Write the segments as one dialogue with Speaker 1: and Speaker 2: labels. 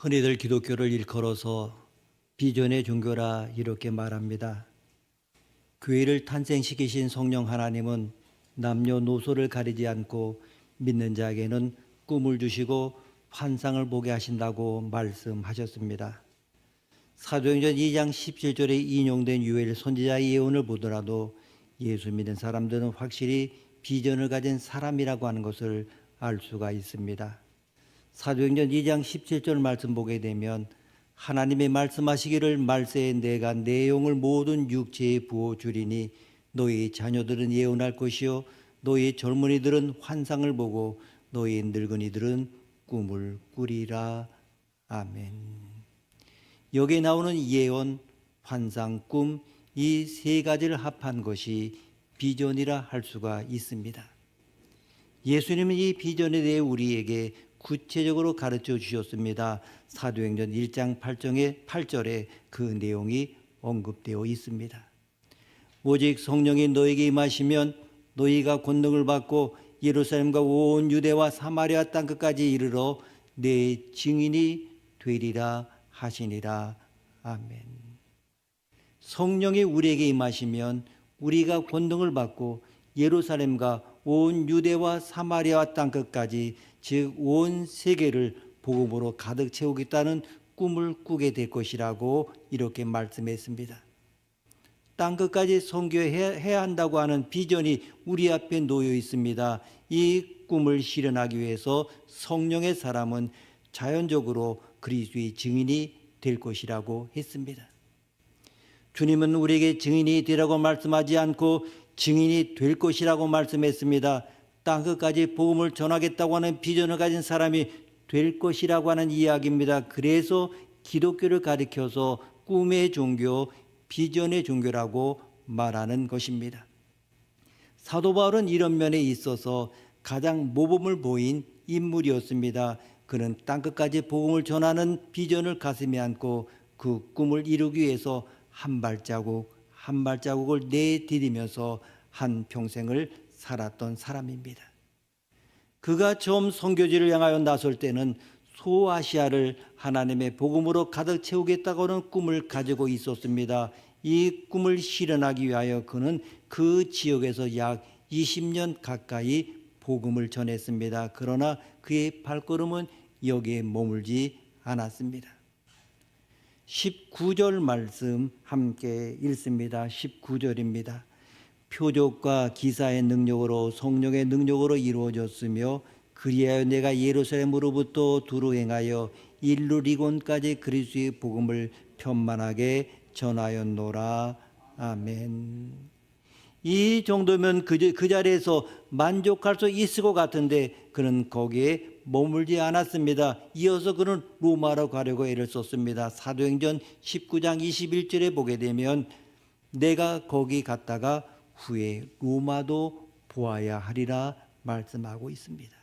Speaker 1: 흔히들 기독교를 일컬어서 비전의 종교라 이렇게 말합니다. 교회를 탄생시키신 성령 하나님은 남녀노소를 가리지 않고 믿는 자에게는 꿈을 주시고 환상을 보게 하신다고 말씀하셨습니다. 사도행전 2장 17절에 인용된 유엘 선지자의 예언을 보더라도 예수 믿는 사람들은 확실히 비전을 가진 사람이라고 하는 것을 알 수가 있습니다. 사도행전 2장 17절 말씀 보게 되면 하나님의 말씀하시기를 말세에 내가 내용을 모든 육체에 부어 주리니 너희 자녀들은 예언할 것이요 너희 젊은이들은 환상을 보고 너희 늙은이들은 꿈을 꾸리라 아멘. 여기에 나오는 예언, 환상, 꿈 이 세 가지를 합한 것이 비전이라 할 수가 있습니다. 예수님은 이 비전에 대해 우리에게 구체적으로 가르쳐 주셨습니다. 사도행전 1장 8절에 8절에 그 내용이 언급되어 있습니다. 오직 성령이 너에게 임하시면 너희가 권능을 받고 예루살렘과 온 유대와 사마리아 땅 끝까지 이르러 내 증인이 되리라 하시니라. 아멘. 성령이 우리에게 임하시면 우리가 권능을 받고 예루살렘과 온 유대와 사마리아 땅 끝까지 즉 온 세계를 복음으로 가득 채우겠다는 꿈을 꾸게 될 것이라고 이렇게 말씀했습니다. 땅 끝까지 선교해야 한다고 하는 비전이 우리 앞에 놓여 있습니다. 이 꿈을 실현하기 위해서 성령의 사람은 자연적으로 그리스도의 증인이 될 것이라고 했습니다. 주님은 우리에게 증인이 되라고 말씀하지 않고 증인이 될 것이라고 말씀했습니다. 땅 끝까지 복음을 전하겠다고 하는 비전을 가진 사람이 될 것이라고 하는 이야기입니다. 그래서 기독교를 가리켜서 꿈의 종교, 비전의 종교라고 말하는 것입니다. 사도 바울은 이런 면에 있어서 가장 모범을 보인 인물이었습니다. 그는 땅 끝까지 복음을 전하는 비전을 가슴에 안고 그 꿈을 이루기 위해서 한 발자국 한 발자국을 내디디면서 한 평생을 살았던 사람입니다. 그가 처음 선교지를 향하여 나설 때는 소아시아를 하나님의 복음으로 가득 채우겠다고 하는 꿈을 가지고 있었습니다. 이 꿈을 실현하기 위하여 그는 그 지역에서 약 20년 가까이 복음을 전했습니다. 그러나 그의 발걸음은 여기에 머물지 않았습니다. 19절 말씀 함께 읽습니다. 19절입니다. 표적과 기사의 능력으로 성령의 능력으로 이루어졌으며 그리하여 내가 예루살렘으로부터 두루 행하여 일루 리곤까지 그리스도의 복음을 편만하게 전하였노라. 아멘. 이 정도면 그, 그 자리에서 만족할 수 있을 것 같은데 그는 거기에 머물지 않았습니다. 이어서 그는 로마로 가려고 애를 썼습니다. 사도행전 19장 21절에 보게 되면 내가 거기 갔다가 후에 로마도 보아야 하리라 말씀하고 있습니다.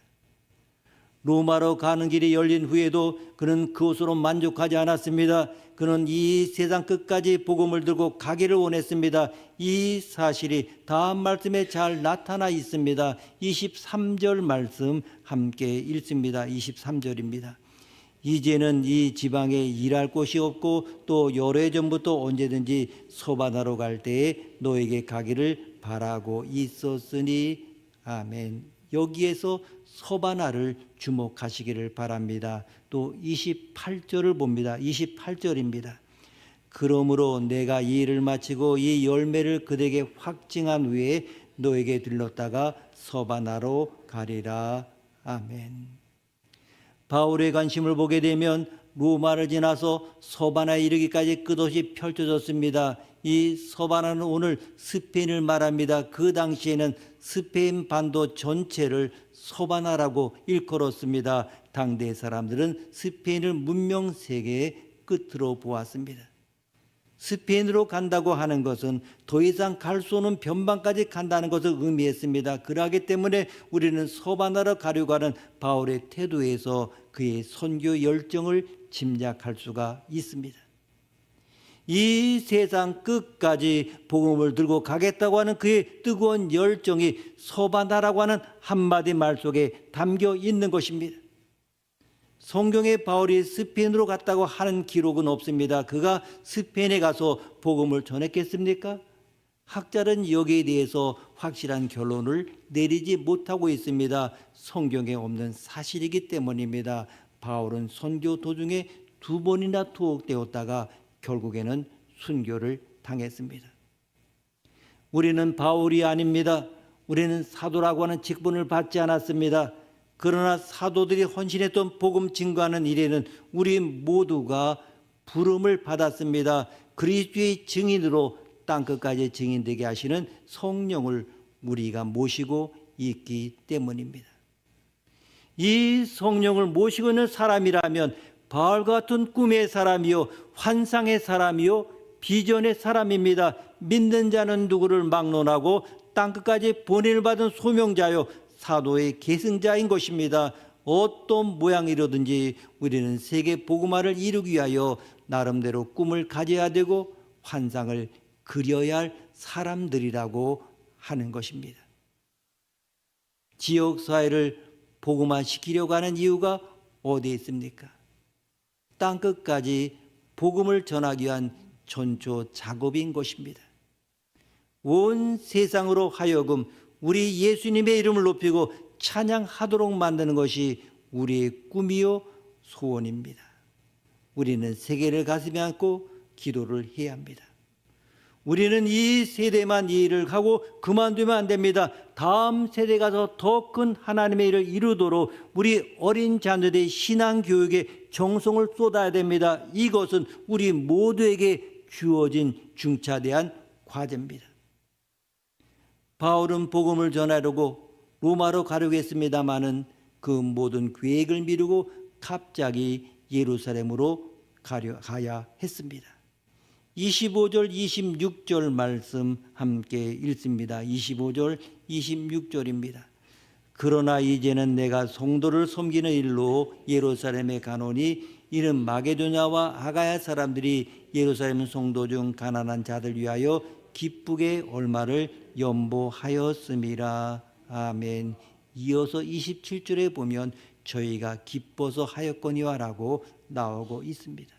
Speaker 1: 로마로 가는 길이 열린 후에도 그는 그곳으로 만족하지 않았습니다. 그는 이 세상 끝까지 복음을 들고 가기를 원했습니다. 이 사실이 다음 말씀에 잘 나타나 있습니다. 23절 말씀 함께 읽습니다. 23절입니다. 이제는 이 지방에 일할 곳이 없고 또 여러 해 전부터 언제든지 소바나로 갈 때에 너에게 가기를 바라고 있었으니 아멘. 여기에서 서바나를 주목하시기를 바랍니다. 또 28절을 봅니다. 28절입니다. 그러므로 내가 이 일을 마치고 이 열매를 그에게 확증한 후에 너에게 들렀다가 서바나로 가리라. 아멘. 바울의 관심을 보게 되면 로마를 지나서 서바나에 이르기까지 끝없이 펼쳐졌습니다. 이 서바나는 오늘 스페인을 말합니다. 그 당시에는 스페인 반도 전체를 서바나라고 일컬었습니다. 당대 사람들은 스페인을 문명 세계의 끝으로 보았습니다. 스페인으로 간다고 하는 것은 더 이상 갈 수 없는 변방까지 간다는 것을 의미했습니다. 그러기 때문에 우리는 서바나로 가려고 하는 바울의 태도에서 그의 선교 열정을 짐작할 수가 있습니다. 이 세상 끝까지 복음을 들고 가겠다고 하는 그의 뜨거운 열정이 서바나라고 하는 한마디 말 속에 담겨 있는 것입니다. 성경에 바울이 스페인으로 갔다고 하는 기록은 없습니다. 그가 스페인에 가서 복음을 전했겠습니까? 학자는 여기에 대해서 확실한 결론을 내리지 못하고 있습니다. 성경에 없는 사실이기 때문입니다. 바울은 선교 도중에 두 번이나 투옥되었다가 결국에는 순교를 당했습니다. 우리는 바울이 아닙니다. 우리는 사도라고 하는 직분을 받지 않았습니다. 그러나 사도들이 헌신했던 복음 증거하는 일에는 우리 모두가 부름을 받았습니다. 그리스도의 증인으로 땅 끝까지 증인되게 하시는 성령을 우리가 모시고 있기 때문입니다. 이 성령을 모시고 있는 사람이라면 바울 같은 꿈의 사람이요 환상의 사람이요 비전의 사람입니다. 믿는 자는 누구를 막론하고 땅 끝까지 본인을 받은 소명자요 사도의 계승자인 것입니다. 어떤 모양이로든지 우리는 세계 복음화를 이루기 위하여 나름대로 꿈을 가져야 되고 환상을 그려야 할 사람들이라고 하는 것입니다. 지역 사회를 복음화시키려고 하는 이유가 어디에 있습니까? 땅 끝까지 복음을 전하기 위한 전초 작업인 것입니다. 온 세상으로 하여금 우리 예수님의 이름을 높이고 찬양하도록 만드는 것이 우리의 꿈이요 소원입니다. 우리는 세계를 가슴에 안고 기도를 해야 합니다. 우리는 이 세대만 이 일을 하고 그만두면 안 됩니다. 다음 세대 가서 더 큰 하나님의 일을 이루도록 우리 어린 자녀들의 신앙 교육에 정성을 쏟아야 됩니다. 이것은 우리 모두에게 주어진 중차대한 과제입니다. 바울은 복음을 전하려고 로마로 가려고 했습니다마는 그 모든 계획을 미루고 갑자기 예루살렘으로 가려 가야 했습니다. 25절 26절 말씀 함께 읽습니다. 25절 26절입니다. 그러나 이제는 내가 성도를 섬기는 일로 예루살렘에 가노니 이는 마게도냐와 아가야 사람들이 예루살렘 성도 중 가난한 자들 위하여 기쁘게 얼마를 연보하였음이라. 아멘. 이어서 27절에 보면 저희가 기뻐서 하였거니와라고 나오고 있습니다.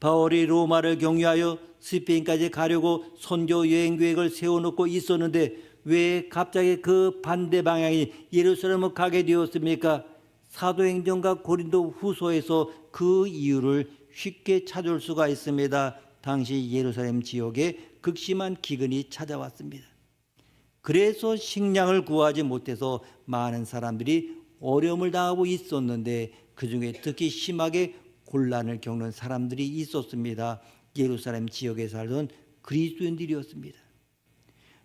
Speaker 1: 바울이 로마를 경유하여 스페인까지 가려고 선교 여행 계획을 세워놓고 있었는데 왜 갑자기 그 반대 방향이 예루살렘을 가게 되었습니까? 사도행전과 고린도 후서에서 그 이유를 쉽게 찾을 수가 있습니다. 당시 예루살렘 지역에 극심한 기근이 찾아왔습니다. 그래서 식량을 구하지 못해서 많은 사람들이 어려움을 당하고 있었는데 그 중에 특히 심하게 곤란을 겪는 사람들이 있었습니다. 예루살렘 지역에 살던 그리스도인들이었습니다.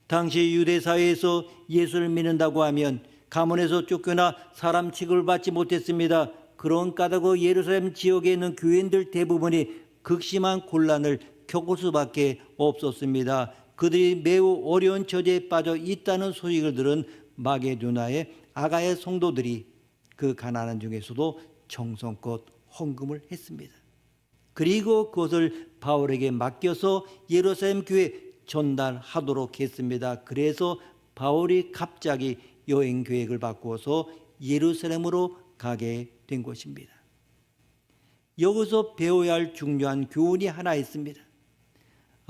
Speaker 1: 당시 유대 사회에서 예수를 믿는다고 하면 가문에서 쫓겨나 사람 취급을 받지 못했습니다. 그런 까닭으로 예루살렘 지역에 있는 교인들 대부분이 극심한 곤란을 겪을 수밖에 없었습니다. 그들이 매우 어려운 처지에 빠져 있다는 소식을 들은 마게도나의 아가의 성도들이 그 가난한 중에서도 정성껏 헌금을 했습니다. 그리고 그것을 바울에게 맡겨서 예루살렘 교회 전달하도록 했습니다. 그래서 바울이 갑자기 여행 계획을 바꾸어서 예루살렘으로 가게 된 것입니다. 여기서 배워야 할 중요한 교훈이 하나 있습니다.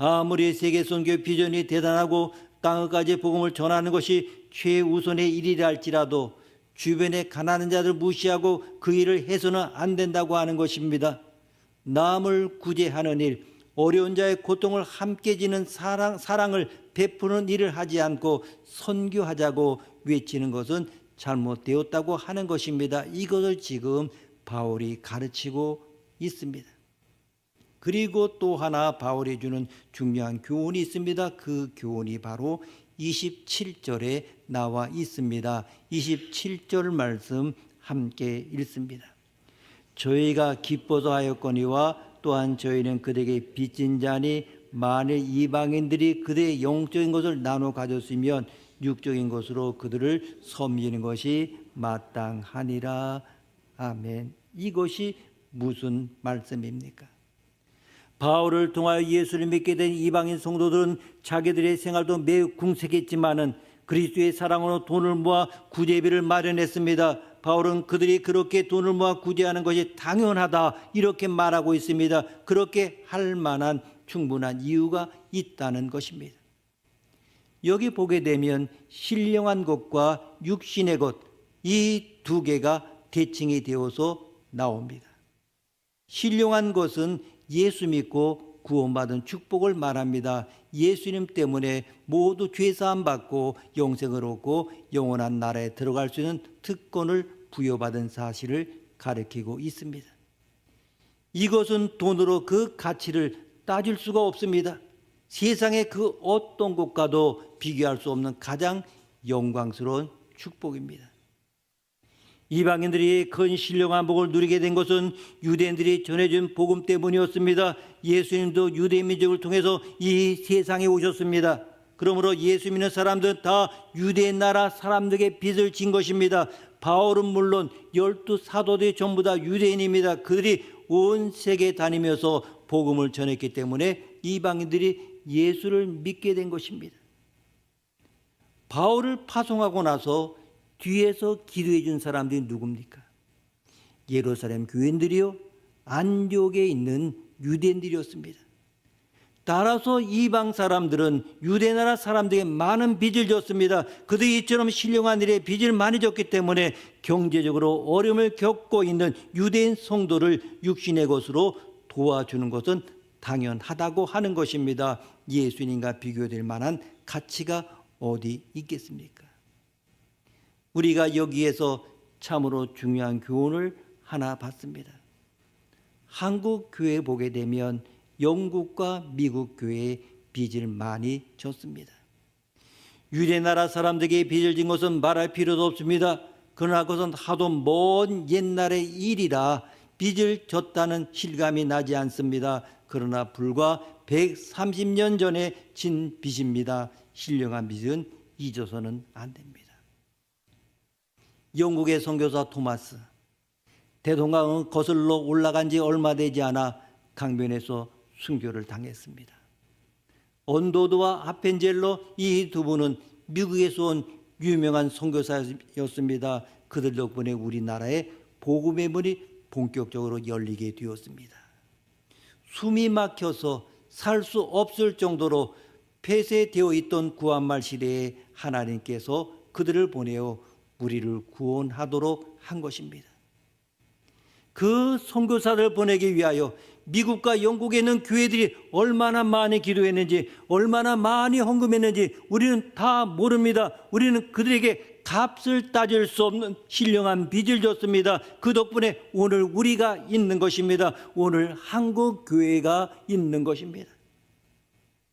Speaker 1: 아무리 세계 선교 비전이 대단하고 땅까지 복음을 전하는 것이 최우선의 일이라 할지라도 주변의 가난한 자들 무시하고 그 일을 해서는 안 된다고 하는 것입니다. 남을 구제하는 일, 어려운 자의 고통을 함께 지는 사랑, 사랑을 베푸는 일을 하지 않고 선교하자고 외치는 것은 잘못되었다고 하는 것입니다. 이것을 지금 바울이 가르치고 있습니다. 그리고 또 하나 바울이 주는 중요한 교훈이 있습니다. 그 교훈이 바로 27절에 나와 있습니다. 27절 말씀 함께 읽습니다. 저희가 기뻐서 하였거니와 또한 저희는 그들에게 빚진 자니 만일 이방인들이 그들의 영적인 것을 나눠 가졌으면 육적인 것으로 그들을 섬기는 것이 마땅하니라. 아멘. 이것이 무슨 말씀입니까? 바울을 통하여 예수를 믿게 된 이방인 성도들은 자기들의 생활도 매우 궁색했지만은 그리스도의 사랑으로 돈을 모아 구제비를 마련했습니다. 바울은 그들이 그렇게 돈을 모아 구제하는 것이 당연하다 이렇게 말하고 있습니다. 그렇게 할 만한 충분한 이유가 있다는 것입니다. 여기 보게 되면 신령한 것과 육신의 것 이 두 개가 대칭이 되어서 나옵니다. 신령한 것은 예수 믿고 구원받은 축복을 말합니다. 예수님 때문에 모두 죄사함 받고 영생을 얻고 영원한 나라에 들어갈 수 있는 특권을 부여받은 사실을 가리키고 있습니다. 이것은 돈으로 그 가치를 따질 수가 없습니다. 세상의 그 어떤 것과도 비교할 수 없는 가장 영광스러운 축복입니다. 이방인들이 큰 신령 한 복을 누리게 된 것은 유대인들이 전해준 복음 때문이었습니다. 예수님도 유대 민족을 통해서 이 세상에 오셨습니다. 그러므로 예수 믿는 사람들은 다 유대 나라 사람들에게 빚을 진 것입니다. 바울은 물론 열두 사도들이 전부 다 유대인입니다. 그들이 온 세계 다니면서 복음을 전했기 때문에 이방인들이 예수를 믿게 된 것입니다. 바울을 파송하고 나서 뒤에서 기도해 준 사람들이 누굽니까? 예루살렘 교인들이요, 안디옥에 있는 유대인들이었습니다. 따라서 이방 사람들은 유대 나라 사람들에게 많은 빚을 졌습니다. 그들이 이처럼 신령한 일에 빚을 많이 졌기 때문에 경제적으로 어려움을 겪고 있는 유대인 성도를 육신의 것으로 도와주는 것은 당연하다고 하는 것입니다. 예수님과 비교될 만한 가치가 어디 있겠습니까? 우리가 여기에서 참으로 중요한 교훈을 하나 받습니다. 한국 교회 보게 되면 영국과 미국 교회에 빚을 많이 졌습니다. 유대 나라 사람들에게 빚을 진 것은 말할 필요도 없습니다. 그러나 그것은 하도 먼 옛날의 일이라 빚을 졌다는 실감이 나지 않습니다. 그러나 불과 130년 전에 진 빚입니다. 신령한 빚은 잊어서는 안 됩니다. 영국의 선교사 토마스 대동강은 거슬러 올라간 지 얼마 되지 않아 강변에서 순교를 당했습니다. 언도드와 아펜젤로 이 두 분은 미국에서 온 유명한 선교사였습니다. 그들 덕분에 우리나라의 복음의 문이 본격적으로 열리게 되었습니다. 숨이 막혀서 살 수 없을 정도로 폐쇄되어 있던 구한말 시대에 하나님께서 그들을 보내어 우리를 구원하도록 한 것입니다. 그 선교사를 보내기 위하여 미국과 영국에 있는 교회들이 얼마나 많이 기도했는지 얼마나 많이 헌금했는지 우리는 다 모릅니다. 우리는 그들에게 값을 따질 수 없는 신령한 빚을 줬습니다. 그 덕분에 오늘 우리가 있는 것입니다. 오늘 한국 교회가 있는 것입니다.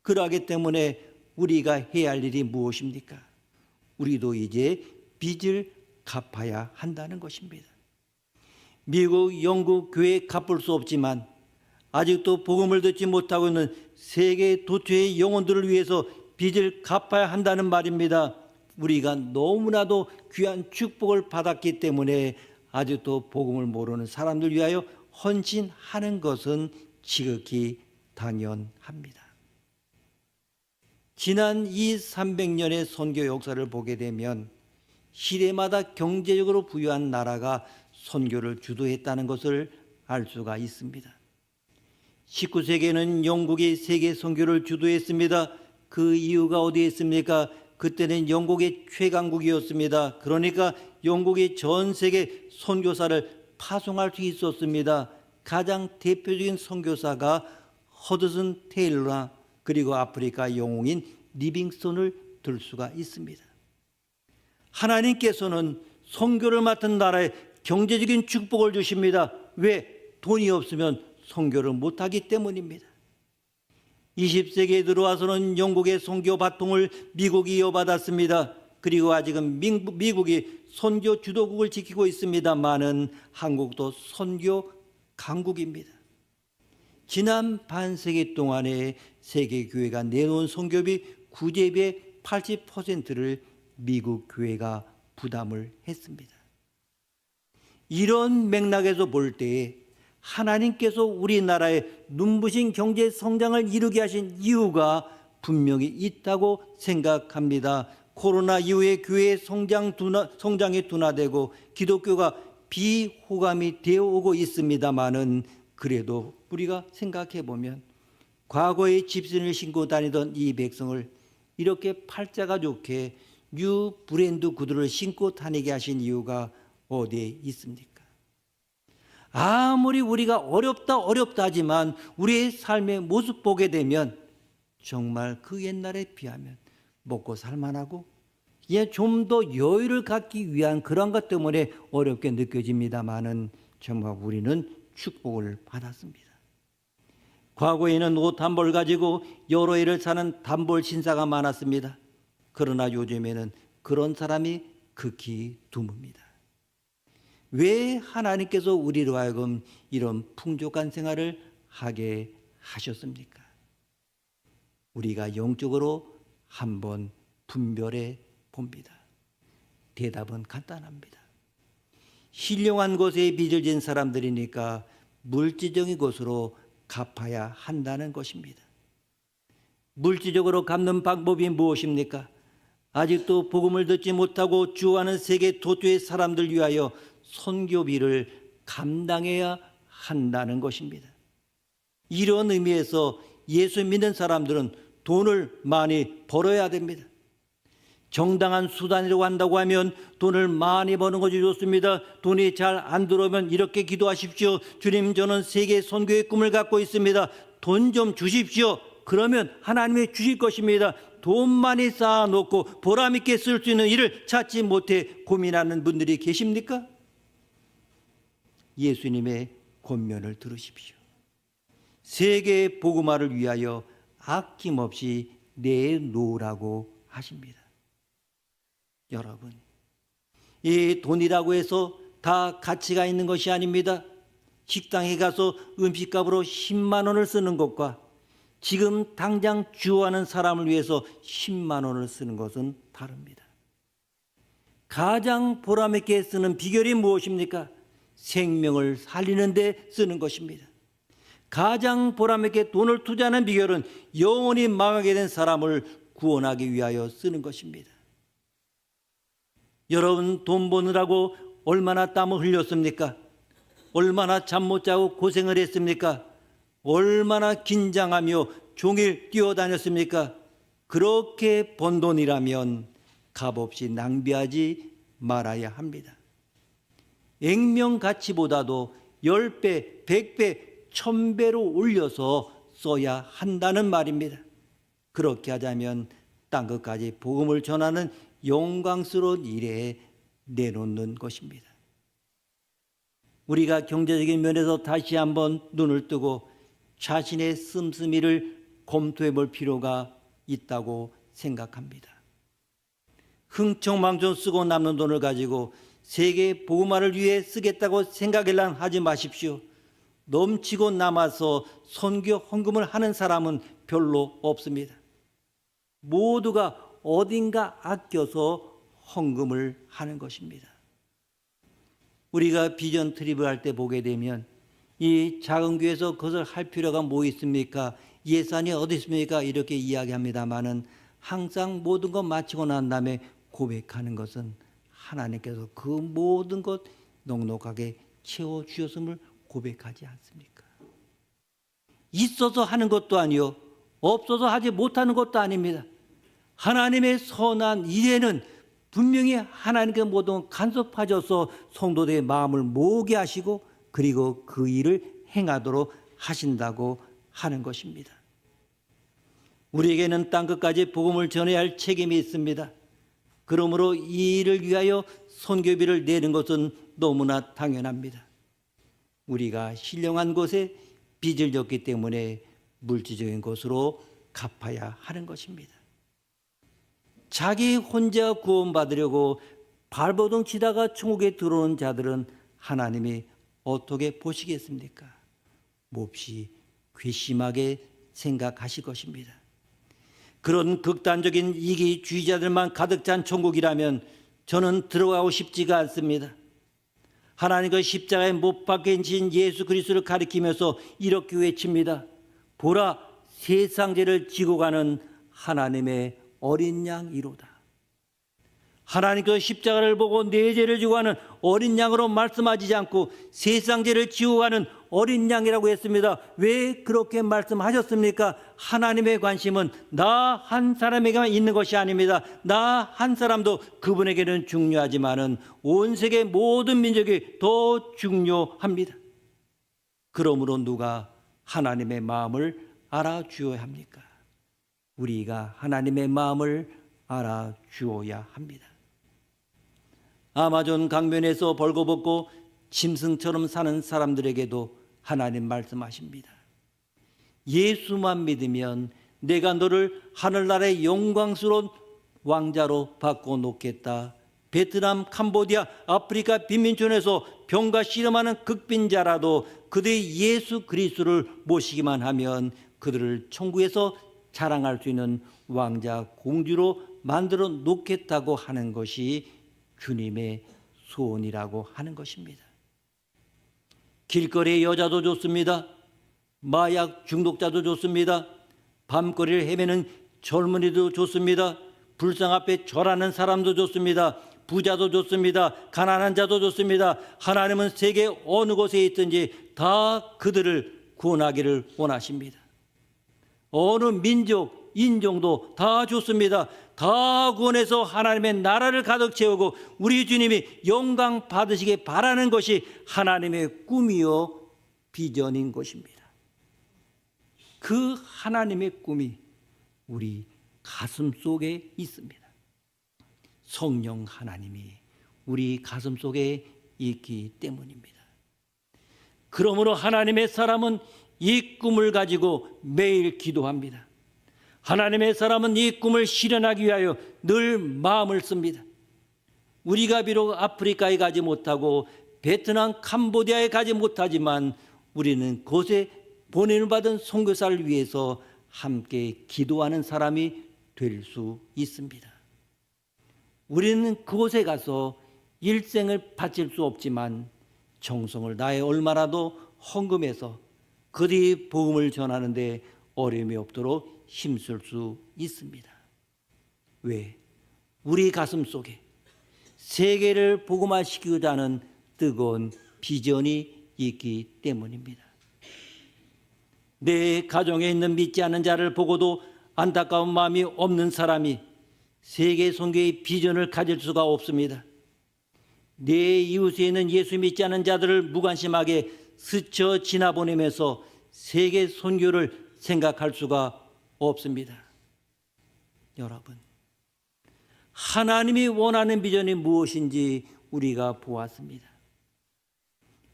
Speaker 1: 그러하기 때문에 우리가 해야 할 일이 무엇입니까? 우리도 이제 빚을 갚아야 한다는 것입니다. 미국, 영국 교회 갚을 수 없지만 아직도 복음을 듣지 못하고 있는 세계 도처의 영혼들을 위해서 빚을 갚아야 한다는 말입니다. 우리가 너무나도 귀한 축복을 받았기 때문에 아직도 복음을 모르는 사람들 위하여 헌신하는 것은 지극히 당연합니다. 지난 이 300년의 선교 역사를 보게 되면 시대마다 경제적으로 부유한 나라가 선교를 주도했다는 것을 알 수가 있습니다. 19세기에는 영국이 세계 선교를 주도했습니다. 그 이유가 어디에 있습니까? 그때는 영국의 최강국이었습니다. 그러니까 영국이 전 세계 선교사를 파송할 수 있었습니다. 가장 대표적인 선교사가 허드슨 테일러나 그리고 아프리카 영웅인 리빙스톤을 들 수가 있습니다. 하나님께서는 선교를 맡은 나라에 경제적인 축복을 주십니다. 왜? 돈이 없으면 선교를 못하기 때문입니다. 20세기에 들어와서는 영국의 선교 바통을 미국이 이어받았습니다. 그리고 아직은 미국이 선교 주도국을 지키고 있습니다만은 한국도 선교 강국입니다. 지난 반세기 동안에 세계 교회가 내놓은 선교비 구제비의 80%를 미국 교회가 부담을 했습니다. 이런 맥락에서 볼 때에 하나님께서 우리나라의 눈부신 경제 성장을 이루게 하신 이유가 분명히 있다고 생각합니다. 코로나 이후에 교회 성장 둔화, 성장이 둔화되고 기독교가 비호감이 되어 오고 있습니다만은 그래도 우리가 생각해 보면 과거에 집신을 신고 다니던 이 백성을 이렇게 팔자가 좋게 뉴 브랜드 구두를 신고 다니게 하신 이유가 어디에 있습니까? 아무리 우리가 어렵다 어렵다 하지만 우리의 삶의 모습 보게 되면 정말 그 옛날에 비하면 먹고 살만하고 예, 좀 더 여유를 갖기 위한 그런 것 때문에 어렵게 느껴집니다만은 정말 우리는 축복을 받았습니다. 과거에는 옷 한 벌 가지고 여러 해를 사는 단벌 신사가 많았습니다. 그러나 요즘에는 그런 사람이 극히 드뭅니다. 왜 하나님께서 우리로 하여금 이런 풍족한 생활을 하게 하셨습니까? 우리가 영적으로 한번 분별해 봅니다. 대답은 간단합니다. 신령한 곳에 빚을 진 사람들이니까 물질적인 것으로 갚아야 한다는 것입니다. 물질적으로 갚는 방법이 무엇입니까? 아직도 복음을 듣지 못하고 주하는 세계 도주의 사람들 위하여 선교비를 감당해야 한다는 것입니다. 이런 의미에서 예수 믿는 사람들은 돈을 많이 벌어야 됩니다. 정당한 수단이라고 한다고 하면 돈을 많이 버는 것이 좋습니다. 돈이 잘 안 들어오면 이렇게 기도하십시오. 주님, 저는 세계 선교의 꿈을 갖고 있습니다. 돈 좀 주십시오. 그러면 하나님이 주실 것입니다. 돈 많이 쌓아놓고 보람있게 쓸 수 있는 일을 찾지 못해 고민하는 분들이 계십니까? 예수님의 권면을 들으십시오. 세계 복음화를 위하여 아낌없이 내놓으라고 하십니다. 여러분, 이 돈이라고 해서 다 가치가 있는 것이 아닙니다. 식당에 가서 음식값으로 10만 원을 쓰는 것과 지금 당장 주하는 사람을 위해서 10만 원을 쓰는 것은 다릅니다. 가장 보람있게 쓰는 비결이 무엇입니까? 생명을 살리는 데 쓰는 것입니다. 가장 보람있게 돈을 투자하는 비결은 영원히 망하게 된 사람을 구원하기 위하여 쓰는 것입니다. 여러분 돈 버느라고 얼마나 땀을 흘렸습니까? 얼마나 잠 못 자고 고생을 했습니까? 얼마나 긴장하며 종일 뛰어다녔습니까? 그렇게 번 돈이라면 값없이 낭비하지 말아야 합니다. 액면 가치보다도 10배, 100배, 1000배로 올려서 써야 한다는 말입니다. 그렇게 하자면 땅 끝까지 복음을 전하는 영광스러운 일에 내놓는 것입니다. 우리가 경제적인 면에서 다시 한번 눈을 뜨고 자신의 씀씀이를 검토해 볼 필요가 있다고 생각합니다. 흥청망청 쓰고 남는 돈을 가지고 세계 복음화를 위해 쓰겠다고 생각을란 하지 마십시오. 넘치고 남아서 선교 헌금을 하는 사람은 별로 없습니다. 모두가 어딘가 아껴서 헌금을 하는 것입니다. 우리가 비전 트립을 할 때 보게 되면 이 작은 교회에서 그것을 할 필요가 뭐 있습니까? 예산이 어디 있습니까? 이렇게 이야기합니다만은 항상 모든 것 마치고 난 다음에 고백하는 것은 하나님께서 그 모든 것 넉넉하게 채워 주셨음을 고백하지 않습니까? 있어서 하는 것도 아니요, 없어서 하지 못하는 것도 아닙니다. 하나님의 선한 일에는 분명히 하나님께 모든 간섭하셔서 성도들의 마음을 모으게 하시고 그리고 그 일을 행하도록 하신다고 하는 것입니다. 우리에게는 땅 끝까지 복음을 전해야 할 책임이 있습니다. 그러므로 이 일을 위하여 선교비를 내는 것은 너무나 당연합니다. 우리가 신령한 곳에 빚을 졌기 때문에 물질적인 것으로 갚아야 하는 것입니다. 자기 혼자 구원받으려고 발버둥 치다가 천국에 들어오는 자들은 하나님이 어떻게 보시겠습니까? 몹시 괘씸하게 생각하실 것입니다. 그런 극단적인 이기주의자들만 가득 찬 천국이라면 저는 들어가고 싶지가 않습니다. 하나님과 십자가에 못 박힌 예수 그리스도를 가리키면서 이렇게 외칩니다. 보라 세상 죄를 지고 가는 하나님의 어린 양이로다. 하나님께서 십자가를 보고 내 죄를 지고 가는 어린 양으로 말씀하지 않고 세상 죄를 지고 가는 어린 양이라고 했습니다. 왜 그렇게 말씀하셨습니까? 하나님의 관심은 나 한 사람에게만 있는 것이 아닙니다. 나 한 사람도 그분에게는 중요하지만은 온 세계 모든 민족이 더 중요합니다. 그러므로 누가 하나님의 마음을 알아주어야 합니까? 우리가 하나님의 마음을 알아주어야 합니다. 아마존 강변에서 벌거벗고 짐승처럼 사는 사람들에게도 하나님 말씀하십니다. 예수만 믿으면 내가 너를 하늘나라의 영광스러운 왕자로 바꿔 놓겠다. 베트남, 캄보디아, 아프리카 빈민촌에서 병과 씨름하는 극빈자라도 그들이 예수 그리스도를 모시기만 하면 그들을 천국에서 자랑할 수 있는 왕자 공주로 만들어 놓겠다고 하는 것이 주님의 소원이라고 하는 것입니다. 길거리의 여자도 좋습니다. 마약 중독자도 좋습니다. 밤거리를 헤매는 젊은이도 좋습니다. 불상 앞에 절하는 사람도 좋습니다. 부자도 좋습니다. 가난한 자도 좋습니다. 하나님은 세계 어느 곳에 있든지 다 그들을 구원하기를 원하십니다. 어느 민족, 인종도 다 좋습니다. 다 구원해서 하나님의 나라를 가득 채우고 우리 주님이 영광 받으시게 바라는 것이 하나님의 꿈이요 비전인 것입니다. 그 하나님의 꿈이 우리 가슴 속에 있습니다. 성령 하나님이 우리 가슴 속에 있기 때문입니다. 그러므로 하나님의 사람은 이 꿈을 가지고 매일 기도합니다. 하나님의 사람은 이 꿈을 실현하기 위하여 늘 마음을 씁니다. 우리가 비록 아프리카에 가지 못하고 베트남, 캄보디아에 가지 못하지만 우리는 그곳에 보내는 받은 선교사를 위해서 함께 기도하는 사람이 될 수 있습니다. 우리는 그곳에 가서 일생을 바칠 수 없지만 정성을 다해 얼마라도 헌금해서 그들이 복음을 전하는데 어려움이 없도록 힘쓸 수 있습니다. 왜? 우리 가슴 속에 세계를 복음화시키고자 하는 뜨거운 비전이 있기 때문입니다. 내 가정에 있는 믿지 않는 자를 보고도 안타까운 마음이 없는 사람이 세계 선교의 비전을 가질 수가 없습니다. 내 이웃에 있는 예수 믿지 않는 자들을 무관심하게 스쳐 지나보내면서 세계 선교를 생각할 수가 없습니다. 여러분, 하나님이 원하는 비전이 무엇인지 우리가 보았습니다.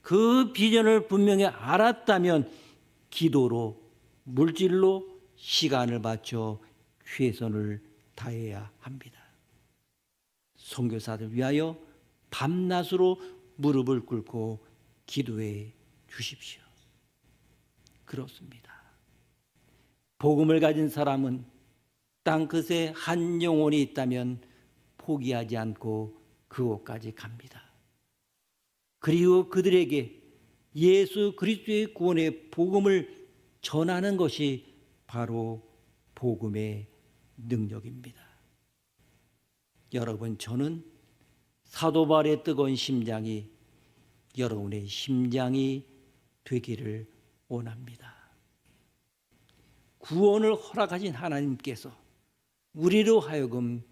Speaker 1: 그 비전을 분명히 알았다면 기도로 물질로 시간을 바쳐 최선을 다해야 합니다. 선교사들 위하여 밤낮으로 무릎을 꿇고 기도해 주십시오. 그렇습니다. 복음을 가진 사람은 땅 끝에 한 영혼이 있다면 포기하지 않고 그곳까지 갑니다. 그리고 그들에게 예수 그리스도의 구원의 복음을 전하는 것이 바로 복음의 능력입니다. 여러분 저는 사도 바울의 뜨거운 심장이 여러분의 심장이 되기를 원합니다. 구원을 허락하신 하나님께서 우리로 하여금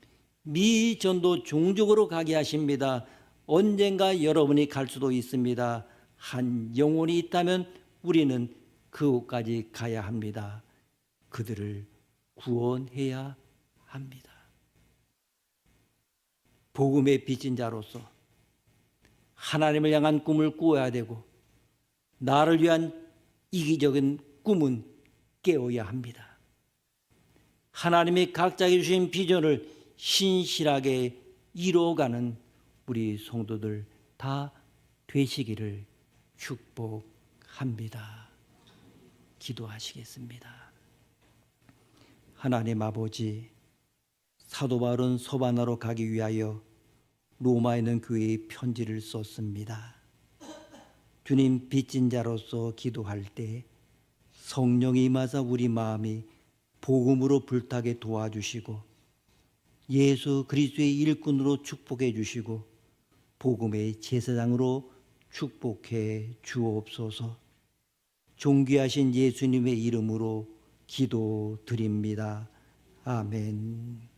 Speaker 1: 미전도 종족으로 가게 하십니다. 언젠가 여러분이 갈 수도 있습니다. 한 영혼이 있다면 우리는 그곳까지 가야 합니다. 그들을 구원해야 합니다. 복음의 빚진 자로서 하나님을 향한 꿈을 꾸어야 되고 나를 위한 이기적인 꿈은 깨어야 합니다. 하나님이 각자에게 주신 비전을 신실하게 이루어가는 우리 성도들 다 되시기를 축복합니다. 기도하시겠습니다. 하나님 아버지, 사도 바울은 소바나로 가기 위하여 로마에 있는 교회에 편지를 썼습니다. 주님 빚진 자로서 기도할 때 성령이 임하사 우리 마음이 복음으로 불타게 도와주시고 예수 그리스도의 일꾼으로 축복해 주시고 복음의 제사장으로 축복해 주옵소서. 존귀하신 예수님의 이름으로 기도드립니다. 아멘.